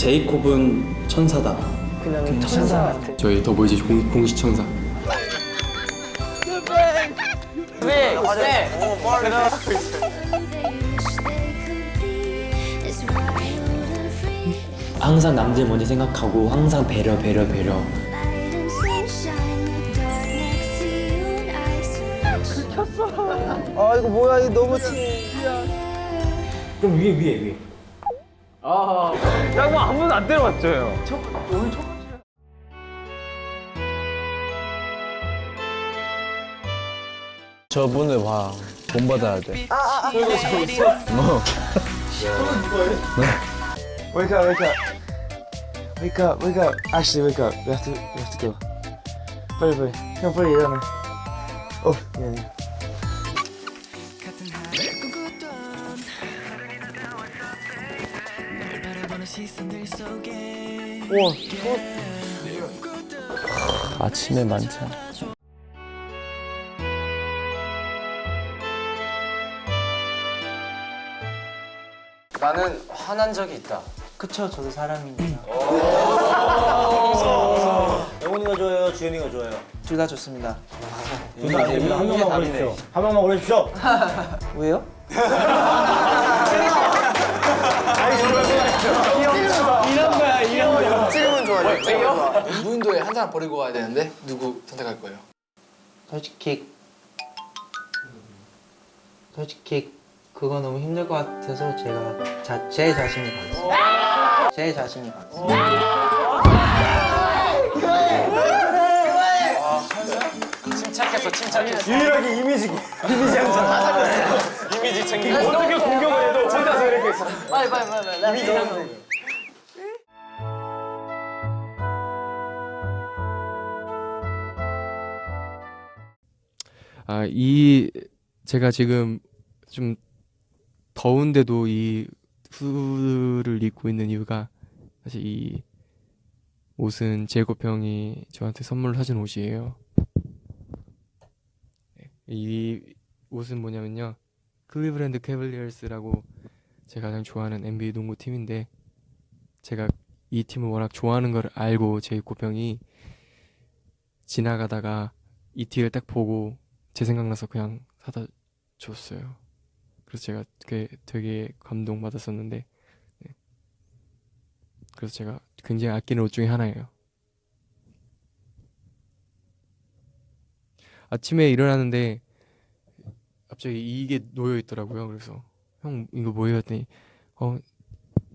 제이콥은 천사다. 그냥 천사 같아. 저희 더보이즈 공, 공식 청사. 항상 남들 먼저 생각하고 항상 배려 배려 배려. 아 이거 뭐야? 이거 너무 치. 그럼 위에 위에 위에 야뭐 아무도 안 때려봤죠 형. 저분을 봐. 본받아야 돼. Wake up, wake up. Wake up, wake up. Ashley, wake up. We have to, we have to go. 빨리 빨리. 형 빨리 일어나. 어, 미안해. 우와, 아침에 만찬. 나는 화난 적이 있다. 그쵸 저도 사람이니까 영훈이가 좋아요, 주현이가 좋아요. 둘 다 좋습니다. 둘다 아닙니다. 한 명만 고르십시오. 한 명만 고르십시오. 왜요? 무인도에 한 사람 버리고 가야 되는데 누구 선택할 거예요? 솔직히 솔직히 그거 너무 힘들 것 같아서 제가 자, 제 자신이 가겠습니다 제 자신이 가겠습니다 침착했어, 침착했어. 유일하게 이미지, 이미지 항상 다 살렸어. 이미지 챙기고. 어떻게 공격을 해도. 빨리, 빨리, 빨리, 빨리. 이미지 항상. 아, 이 제가 지금 좀 더운데도 이 후드를 입고 있는 이유가 사실 이 옷은 제이콥 형이 저한테 선물을 사준 옷이에요. 네, 이 옷은 뭐냐면요. 클리브랜드 캐벌리어스라고 제가 가장 좋아하는 NBA 농구 팀인데 제가 이 팀을 워낙 좋아하는 걸 알고 제이콥 형이 지나가다가 이 티를 딱 보고 제 생각나서 그냥 사다 줬어요. 그래서 제가 되게, 되게 감동받았었는데 네. 그래서 제가 굉장히 아끼는 옷 중에 하나예요. 아침에 일어나는데 갑자기 이게 놓여 있더라고요. 그래서 형 이거 뭐예요? 했더니 어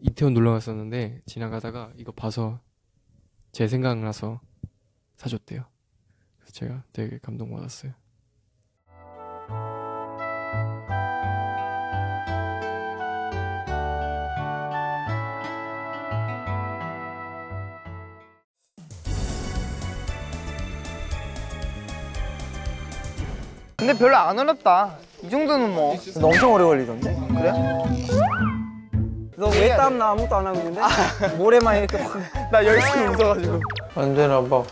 이태원 놀러 갔었는데 지나가다가 이거 봐서 제 생각나서 사줬대요. 그래서 제가 되게 감동받았어요. 근데 별로 안 어렵다. 이 정도는 뭐. 너 엄청 오래 걸리던데? 그래? 너 왜 땀 나 아무것도 안 하고 있는데? 모래만 이렇게 막. 나 열심히 웃어가지고. 안 되나 봐.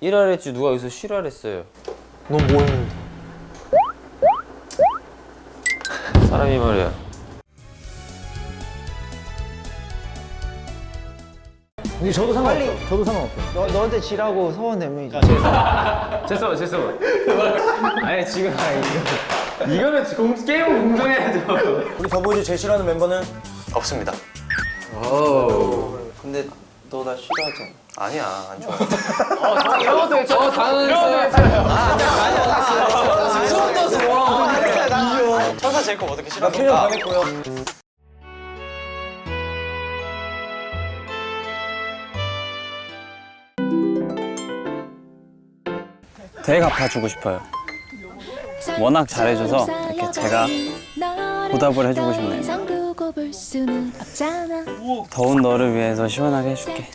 일하랬지 누가 여기서 쉬라랬어요. 넌 뭐 했는데? 사람이 말이야. 근데 저도 상관없어. 저도 상관없어. 너, 너한테 지라고 소원 내면 이제. 죄송 죄송. 아니 지금 아니, 이거 이거는 공, 게임은 공정해야죠. 우리 더보이즈 제일 싫어하는 멤버는? 없습니다. 근데 너 나 싫어하잖아 아니야 안 좋아. 천사 제이콥 어떻게 나 캐리어 당했고요. 되게 갚아주고 싶어요. 워낙 잘해줘서 이렇게 제가 보답을 해주고 싶네요. 더운 너를 위해서 시원하게 해줄게.